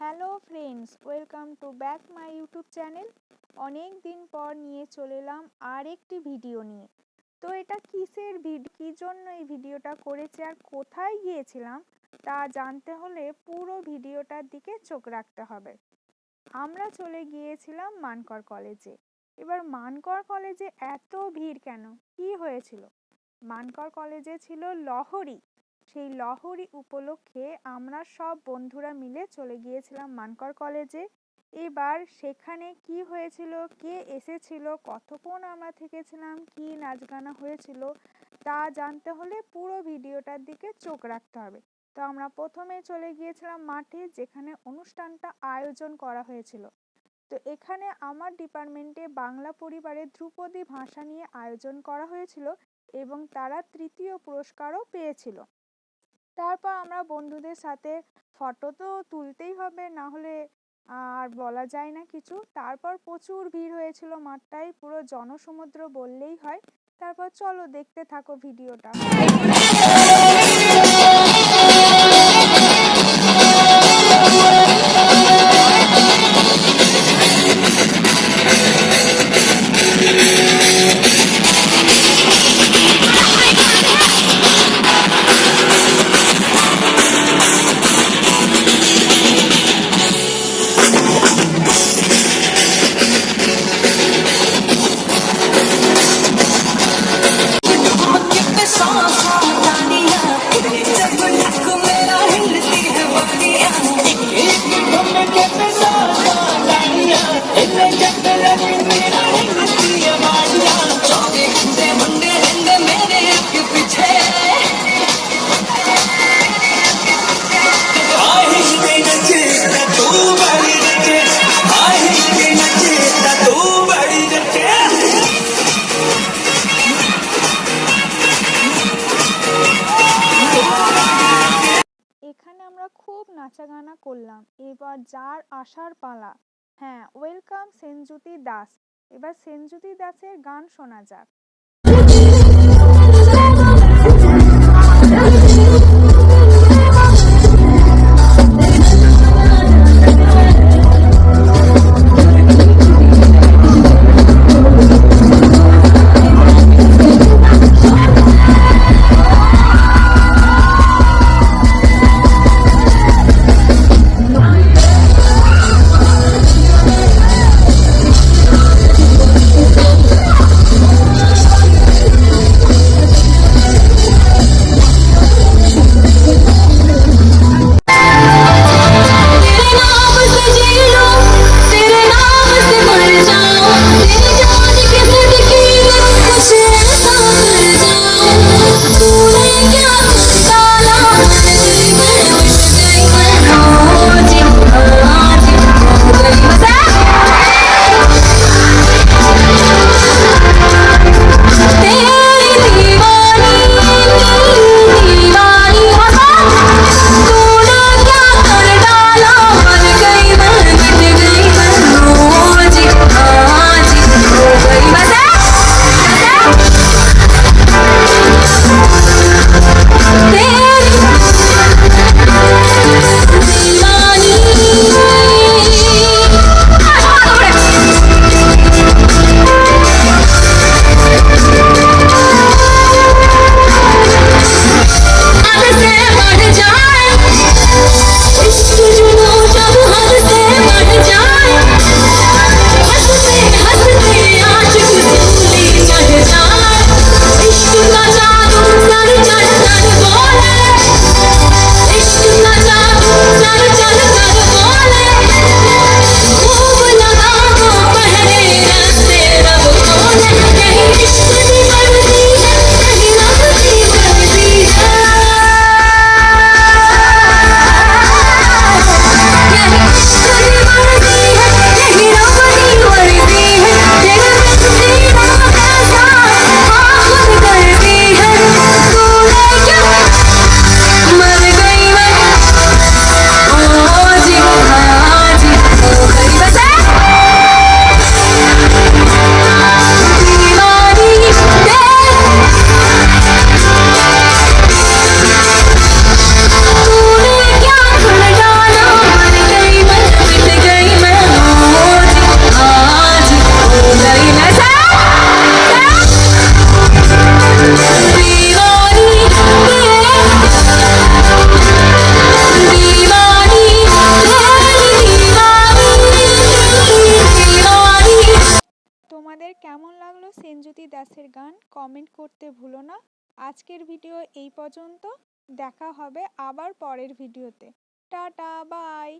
Hello friends welcome to back my YouTube channel অনেক দিন পর নিয়ে চলে এলাম আর একটি ভিডিও নিয়ে। তো এটা কিসের ভিডিও কী জন্য এই ভিডিওটা করেছি আর কোথায় গিয়েছিলাম, তা জানতে হলে পুরো ভিডিওটার দিকে চোখ রাখতে হবে। আমরা চলে গিয়েছিলাম মানকর কলেজে এবার মানকর কলেজে এত ভিড় কেন? কি হয়েছিল? মানকর কলেজে ছিল লহরী। সেই লহরী উপলক্ষে আমরা সব বন্ধুরা মিলে চলে গিয়েছিলাম মানকর কলেজে। এবার সেখানে কি হয়েছিল, কে এসেছিল, কতক্ষণ আমরা থেকেছিলাম, কি নাচ গানা হয়েছিল, তা জানতে হলে পুরো ভিডিওটার দিকে চোখ রাখতে হবে। তো আমরা প্রথমে চলে গিয়েছিলাম মাঠে, যেখানে অনুষ্ঠানটা আয়োজন করা হয়েছিল। তো এখানে আমার ডিপার্টমেন্টে বাংলা পরিবারে ধ্রুপদী ভাষা নিয়ে আয়োজন করা হয়েছিল এবং তারা তৃতীয় পুরস্কারও পেয়েছিল। তারপর আমরা বন্ধুদের সাথে ফটো তো তুলতেই হবে, না হলে আর বলা যায় না কিছু। তারপর প্রচুর ভিড় হয়েছিল মাঠটায়, পুরো জনসমুদ্র বললেই হয়। তারপর চলো দেখতে থাকো ভিডিওটা নাচাগানা করলাম। এবার যার আসার পালা। হ্যাঁ ওয়েলকাম সেনজ্যোতি দাস। এবার সেনজ্যোতি দাসের গান শোনা যাক। অঞ্জুতি দাসের গান কমেন্ট করতে ভুলো না। আজকের ভিডিও এই পর্যন্ত। দেখা হবে আবার পরের ভিডিওতে। Tata, bye.